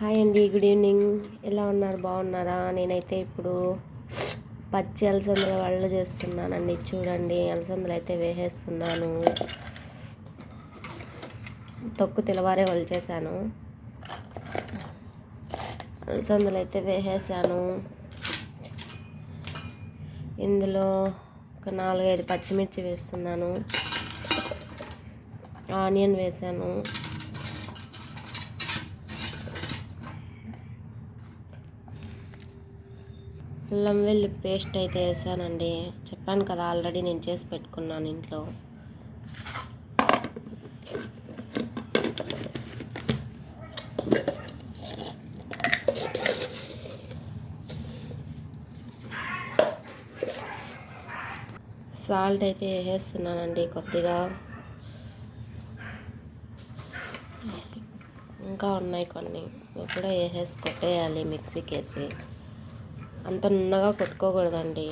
Hi అండి good evening ఎలా ఉన్నారు? బాగున్నారా? నేనైతే ఇప్పుడు పచ్చి అలసందల వాళ్ళు చేస్తున్నానండి. చూడండి అలసందలు అయితే వేసేస్తున్నాను. తొక్కు తెలవారే వాళ్ళు చేశాను. అలసందలు అయితే వేసేసాను. ఇందులో ఒక నాలుగైదు పచ్చిమిర్చి వేస్తున్నాను. ఆనియన్ వేసాను. అల్లం వెల్లు పేస్ట్ అయితే వేసానండి. చెప్పాను కదా ఆల్రెడీ నేను చేసి పెట్టుకున్నాను ఇంట్లో. సాల్ట్ అయితే వేసేస్తున్నానండి కొద్దిగా. ఇంకా ఉన్నాయి కొన్ని. కూడా వేసేసి కొట్టేయాలి మిక్సీకి వేసి. అంత నున్నగా కొట్టుకోకూడదండి.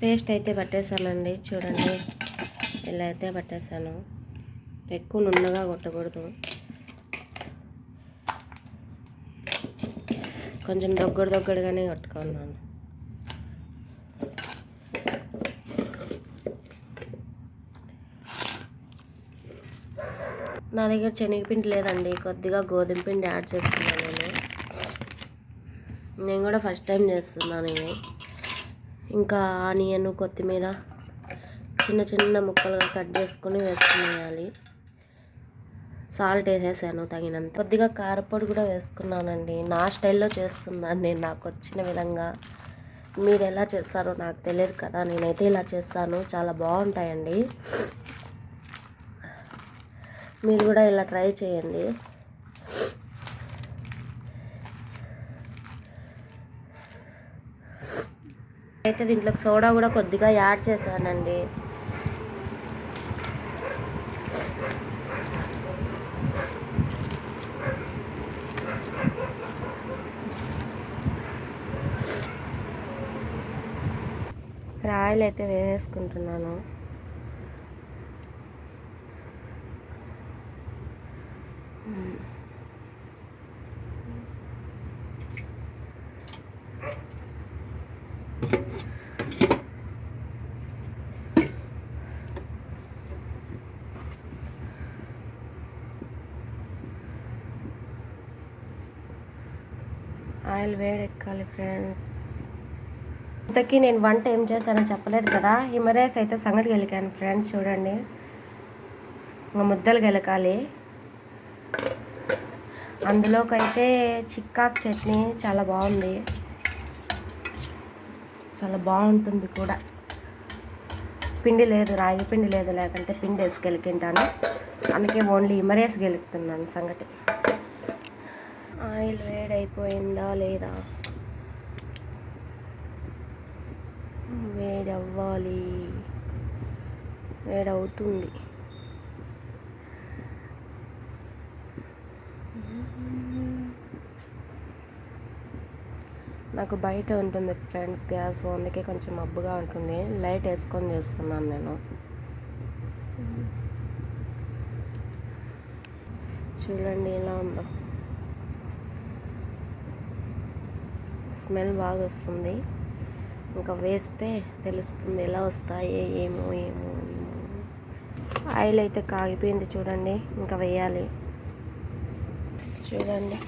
పేస్ట్ అయితే పట్టేశానండి చూడండి. ఇలా అయితే పట్టేశాను ఎక్కువ నున్నగా కొట్టకూడదు. కొంచెం దగ్గర దగ్గరగానే కొట్టుకున్నాను నా దగ్గర శనగపిండి లేదండి కొద్దిగా గోధుమ పిండి యాడ్ చేస్తున్నాను నేను. నేను కూడా ఫస్ట్ టైం చేస్తున్నాను ఇవి. ఇంకా ఆనియన్ కొత్తిమీర చిన్న చిన్న ముక్కలుగా కట్ చేసుకుని వేసుకునేయాలి. సాల్ట్ వేసేసాను తగినంత. కొద్దిగా కారపొడి కూడా వేసుకున్నానండి. నా స్టైల్లో చేస్తున్నాను నేను నాకు వచ్చిన విధంగా. మీరు ఎలా చేస్తారో నాకు తెలియదు కదా నేనైతే ఇలా చేస్తాను. చాలా బాగుంటాయండి. మీరు కూడా ఇలా ట్రై చేయండి. అయితే దీంట్లోకి సోడా కూడా కొద్దిగా యాడ్ చేశానండి. రాయలు అయితే వేసేసుకుంటున్నాను. ఆయిల్ వేడెక్కాలి ఫ్రెండ్స్. ఇంతకీ నేను వంట ఏం చేశానో చెప్పలేదు కదా. హిమరేస్ అయితే సంగటి గెలికాను ఫ్రెండ్స్ చూడండి. ఇంకా ముద్దలు గెలకాలి. అందులోకైతే చిక్కాకు చట్నీ చాలా బాగుంది. చాలా బాగుంటుంది కూడా. పిండి లేదు రాగి పిండి లేదు లేకంటే పిండి వేసి గెలికింటాను. అందుకే ఓన్లీ ఇమరేసి గెలుపుతున్నాను సంగటి. ఆయిల్ వేడైపోయిందా లేదా? వేడవ్వాలి. వేడవుతుంది. నాకు బయట ఉంటుంది ఫ్రెండ్స్ గ్యాస్ అందుకే కొంచెం మబ్బుగా ఉంటుంది. లైట్ వేసుకొని చేస్తున్నాను నేను. చూడండి ఎలా ఉందో. స్మెల్ బాగా వస్తుంది. ఇంకా వేస్తే తెలుస్తుంది ఎలా వస్తాయి ఏమో ఏమో ఏమో. ఆయిల్ అయితే కాగిపోయింది చూడండి. ఇంకా వేయాలి. చూడండి.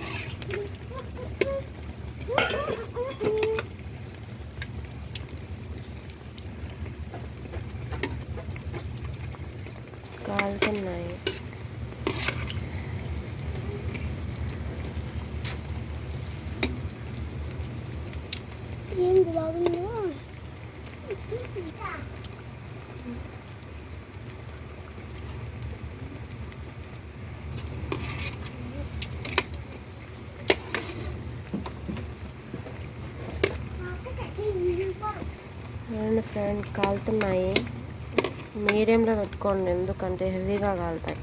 కాలుతున్నాయి ఏంది బాగుందో ఫ్రెండ్ కాలుతున్నాయి? మీడియంలో పెట్టుకోండి ఎందుకంటే హెవీగా కాలుతాయి.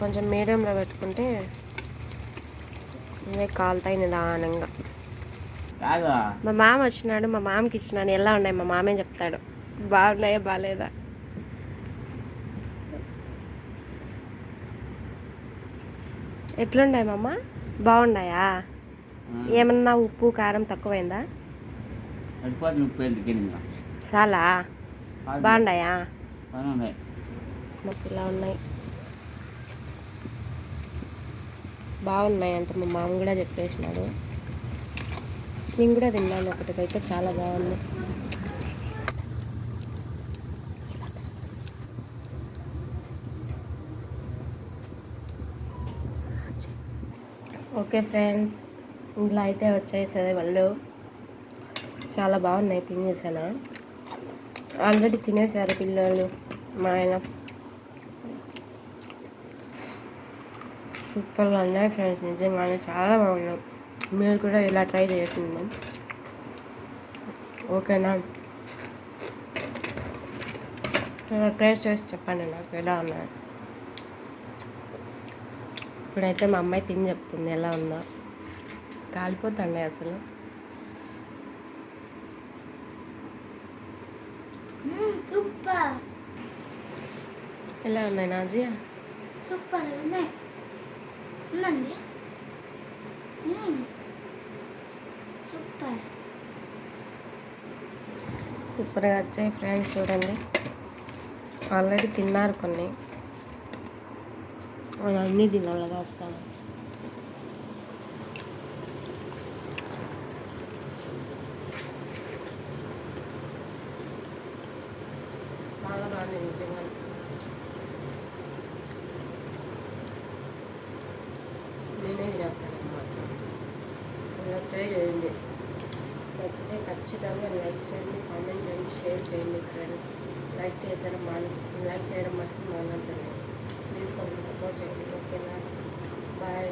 కొంచెం మీడియంలో పెట్టుకుంటే ఇవే కాలుతాయి నిదానంగా. మా మామ వచ్చినాడు మా మామకి ఇచ్చినాడు ఎలా ఉన్నాయి? మా మామే చెప్తాడు? బాగున్నాయా? బాగాలేదా ఎట్లున్నాయి మామ? బాగున్నాయా? ఏమన్నా ఉప్పు కారం తక్కువైందా? చాలా. బాగున్నాయా? మస్తు ఇలా ఉన్నాయి. బాగున్నాయి అంత మా మామ కూడా చెప్పేసినాడు. నేను కూడా తిన్నాను ఒకటికైతే చాలా బాగుంది ఓకే ఫ్రెండ్స్ ఇలా అయితే వచ్చేసేది వాళ్ళు చాలా బాగున్నాయి తినేసాను? ఆల్రెడీ తినేసారు పిల్లలు మా ఆయన. సూపర్గా ఉన్నాయి ఫ్రెండ్స్. నిజంగానే చాలా బాగున్నాయి. మీరు కూడా ఇలా ట్రై చేసింది ఓకేనా ఇలా ట్రై చేసి చెప్పండి నాకు ఎలా ఉన్నాయి. ఇప్పుడైతే మా అమ్మాయి తిని చెప్తుంది ఎలా ఉందో. కాలిపోతుండే అసలు. ఎలా ఉన్నాయి నాజియా? సూపర్ ఉన్నాయి. ఉందండి. సూపర్. సూపర్గా వచ్చాయి ఫ్రెండ్స్ చూడండి. ఆల్రెడీ తిన్నారు కొన్ని. వాళ్ళు అన్నీ తినాలిగా వస్తాను చాలా బాగుంది నిజంగా. ఇలా ట్రై చేయండి. నచ్చితే ఖచ్చితంగా లైక్ చేయండి కామెంట్ చేయండి షేర్ చేయండి ఫ్రెండ్స్. లైక్ చేశారు మా లైక్ చేయడం మాత్రం మానంతనే ప్లీజ్ కొంచెం సపోర్ట్ చేయండి. ఓకేనా? బాయ్.